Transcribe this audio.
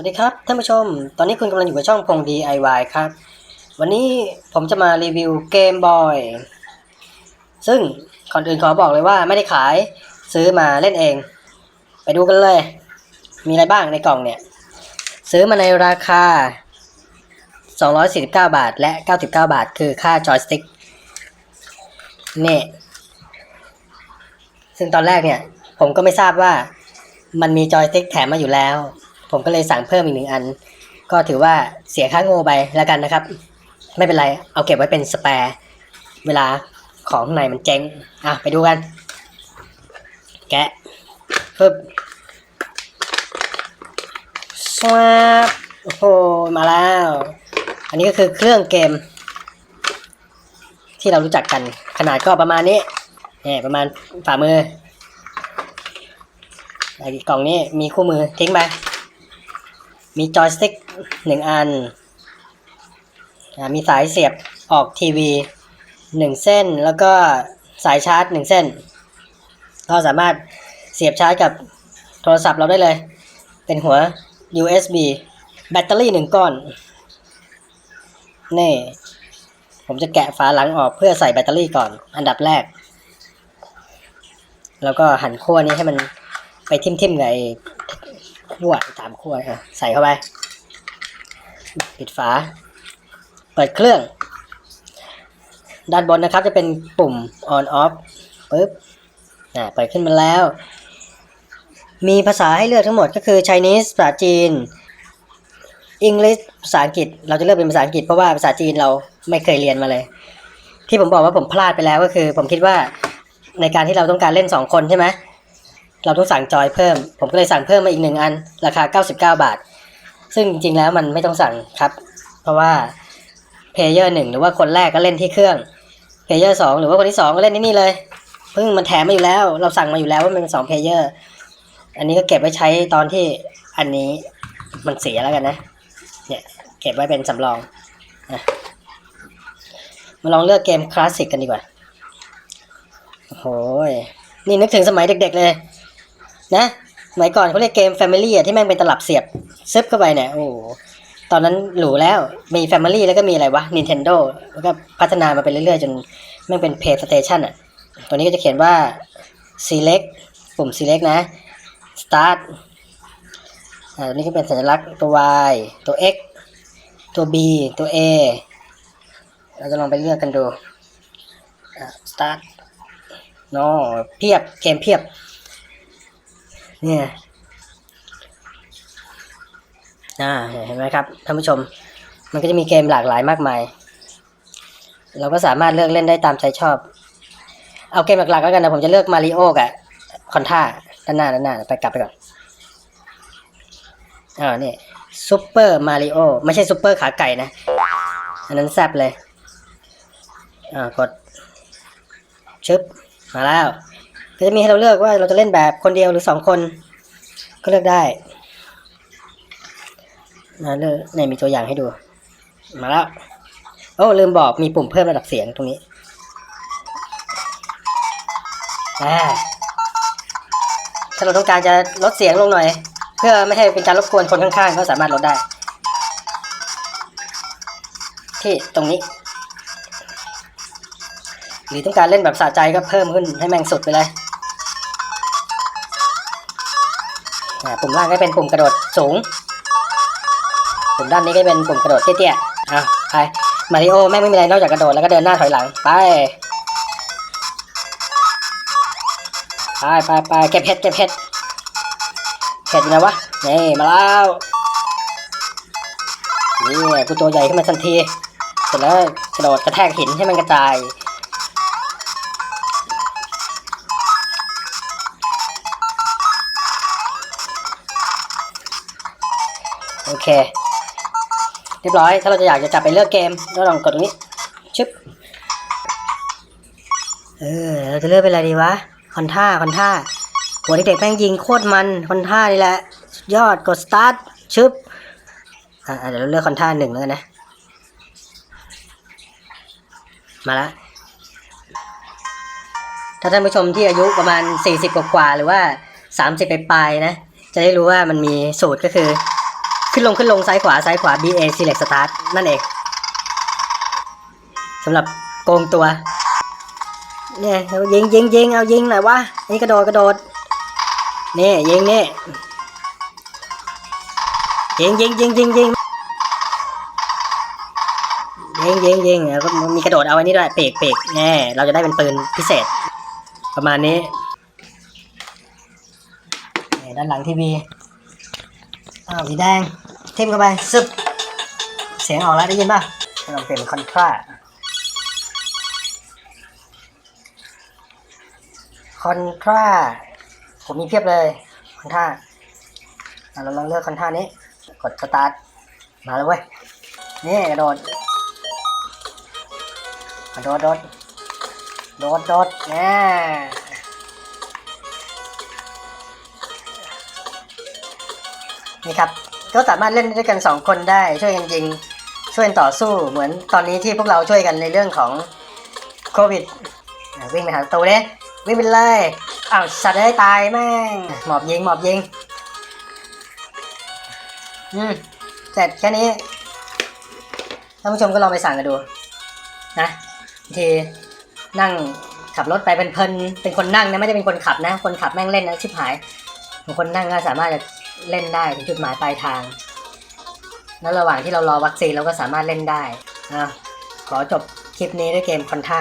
วัสดีครับท่านผู้ชม ตอนนี้คุณกำลังอยู่กับช่องพง DIY ครับ วันนี้ผมจะมารีวิวเกมบอย ซึ่งก่อนอื่นขอบอกเลยว่าไม่ได้ขายซื้อมาเล่นเอง ไปดูกันเลย มีอะไรบ้างในกล่องเนี่ย ซื้อมาในราคา 249 บาทและ 99 บาท คือค่าจอยสติ๊กนี่ซึ่งตอนแรกเนี่ย ผมก็ไม่ทราบว่ามันมีจอยสติ๊กแถมมาอยู่แล้ว ผมก็เลยสั่งเพิ่มอีกหนึ่งอัน ก็ถือว่าเสียค่าโง่ไปแล้วกันนะครับ ไม่เป็นไร เอาเก็บไว้เป็นสแปร์เวลาของข้างในมันเจ๊งอะไปดูกัน แกะปึ๊บสวาบโอ้โหมาแล้ว อันนี้ก็คือเครื่องเกม ที่เรารู้จักกัน ขนาดก็ประมาณนี้เนี่ยประมาณฝ่ามือไอ้กล่องนี้มีคู่มือทิ้งไป มีจอยสติ๊กหนึ่งอัน มีสายเสียบออกทีวีหนึ่งเส้น แล้วก็สายชาร์จหนึ่งเส้นเราสามารถเสียบชาร์จกับโทรศัพท์เราได้เลย เป็นหัว USB แบตเตอรี่หนึ่งก้อน นี่ ผมจะแกะฝาหลังออกเพื่อใส่แบตเตอรี่ก่อน อันดับแรก แล้วก็หันขั้วนี้ให้มันไปทิ่มๆกับไขั้วตามขั้วอะใส่เข้าไปปิดฝา เปิดเครื่อง ด้านบนนะครับจะเป็นปุ่ม on off ปึ๊บอ่าเปิดขึ้นมาแล้ว มีภาษาให้เลือกทั้งหมดก็คือ Chinese ภาษาจีน English ภาษาอังกฤษ เราจะเลือกเป็นภาษาอังกฤษเพราะว่าภาษาจีนเราไม่เคยเรียนมาเลย ที่ผมบอกว่าผมพลาดไปแล้วก็คือ ผมคิดว่าในการที่เราต้องการเล่นสองคนใช่ไหม เราต้องสั่งจอยเพิ่ม ผมก็เลยสั่งเพิ่มมาอีกหนึ่งอัน ราคา 99 บาท ซึ่งจริงๆแล้วมันไม่ต้องสั่งครับ เพราะว่าเพลเยอร์หนึ่งหรือว่าคนแรกก็เล่นที่เครื่องเพลเยอร์สองหรือว่าคนที่สองก็เล่นที่นี่เลยเพิ่งมันแถมมาอยู่แล้ว เราสั่งมาอยู่แล้วว่ามันเป็นสองเพลเยอร์อันนี้ก็เก็บไว้ใช้ตอนที่อันนี้มันเสียแล้วกันนะ เนี่ยเก็บไว้เป็นสำรองนะมาลองเลือกเกมคลาสสิกกันดีกว่าโอ้โหยนี่นึกถึงสมัยเด็กๆเลย นะสมัยก่อนเขาเรียกเกม Family อะที่แม่งเป็นตลับเสียบซึบเข้าไปเนี่ยโอ้ตอนนั้นหรูแล้วมี Family แล้วก็มีอะไรวะ Nintendo แล้วก็พัฒนามาไปเรื่อยๆ จนแม่งเป็น PlayStation อะตัวนี้ก็จะเขียนว่า Select ปุ่ม Select นะ Start อ่าตัวนี้ก็เป็นสัญลักษณ์ตัว Y ตัว X ตัว B ตัว A เราจะลองไปเลือกกันดูอ่า Start โนเพียบ เกมเพียบ เนี่ยอ่าเห็นไหมครับท่านผู้ชม มันก็จะมีเกมหลากหลายมากมาย เราก็สามารถเลือกเล่นได้ตามใจชอบ เอาเกมหลักๆแล้วกันนะผมจะเลือกมาริโอกับคอนท่าด้านหน้าด้านหน้าไปกลับไปก่อนอ่านี่ซูเปอร์มาริโอไม่ใช่ซูเปอร์ขาไก่นะ อันนั้นแซบเลย อ่ากดชึบมาแล้ว ก็จะมีให้เราเลือกว่าเราจะเล่นแบบคนเดียวหรือสองคน ก็เลือกได้นะเลือกเนี่ยมีตัวอย่างให้ดู มาแล้ว โอ้ลืมบอกมีปุ่มเพิ่มระดับเสียงตรงนี้อ่าถ้าเราต้องการจะลดเสียงลงหน่อย เพื่อไม่ให้เป็นการรบกวนคนข้างๆ ก็สามารถลดได้ ที่ตรงนี้ หรือต้องการเล่นแบบสะใจก็เพิ่มขึ้นให้แม่งสุดไปเลย ปุ่มล่างก็เป็นปุ่มกระโดดสูง ปุ่มด้านนี้ก็เป็นปุ่มกระโดดเตี้ยๆอะไปมาริโอแม่งไม่มีอะไรนอกจากกระโดดแล้วก็เดินหน้าถอยหลังไปไปไปไปเก็บเห็ดเก็บเห็ดเห็ดอยู่ไหนวะนี่มาแล้วนี่กูตัวใหญ่ขึ้นมาทันทีเสร็จแล้วกระโดดกระแทกหินให้มันกระจาย โอเค เรียบร้อย ถ้าเราจะอยากจะจับไปเลือกเกมก็ลองกดตรงนี้ ชึบ เออ เราจะเลือกเป็นอะไรดีวะ คอนท่า คอนท่าหัวเด็กๆแม่งยิงโคตรมัน คอนท่านี่แหละ ยอด กดสตาร์ท ชึบ อ่าเดี๋ยวเราเลือกคอนท่าหนึ่งแล้วกันนะ มาละถ้าท่านผู้ชมที่อายุประมาณ 40 กว่า หรือว่า 30 ไปปลายนะ จะได้รู้ว่ามันมีสูตรก็คือ ขึ้นลงขึ้นลงซ้ายขวาซ้ายขวา B A select start นั่นเองสำหรับโกงตัว เนี่ยเอายิงยิงยิงเอายิงหน่อยวะนี่กระโดดกระโดดนี่ยิงนี่ยิงยิงยิงยิงยิงยิงยิงยิงแล้วก็มีกระโดดเอาไว้นี่ด้วยเปกเปกแน่เราจะได้เป็นปืนพิเศษ ประมาณนี้ด้านหลังทีวี อ้าวสีแดงทิมเข้าไปซึบเสียงออกแล้วได้ยินป่ะลองเปลี่ยนคอนทราคอนทราผมมีเพียบเลยคอนทราเราลองเลือกคอนทรานี้ กดสตาร์ทมาแล้วเว้ยนี่กระโดดกระโดดโดดโดดโดดแน่ นี่ครับก็สามารถเล่นด้วยกันสองคนได้ช่วยกันยิงช่วยกันต่อสู้เหมือนตอนนี้ที่พวกเราช่วยกันในเรื่องของโควิดวิ่งไปหาประตูเด้วิ่งไปเลยอ้าวสัตว์ได้ตายแม่งหมอบยิงหมอบยิงอืมเสร็จแค่นี้ท่านผู้ชมก็ลองไปสั่งกันดู นะทีนั่งขับรถไปเป็นเพลินเป็นคนนั่งนะไม่ได้เป็นคนขับนะ คนขับแม่งเล่นนะชิบหายคนนั่งก็สามารถจะ เล่นได้ถึงจุดหมายปลายทางแล้วระหว่างที่เรารอวัคซีนเราก็สามารถเล่นได้นะขอจบคลิปนี้ด้วยเกมคอนท่า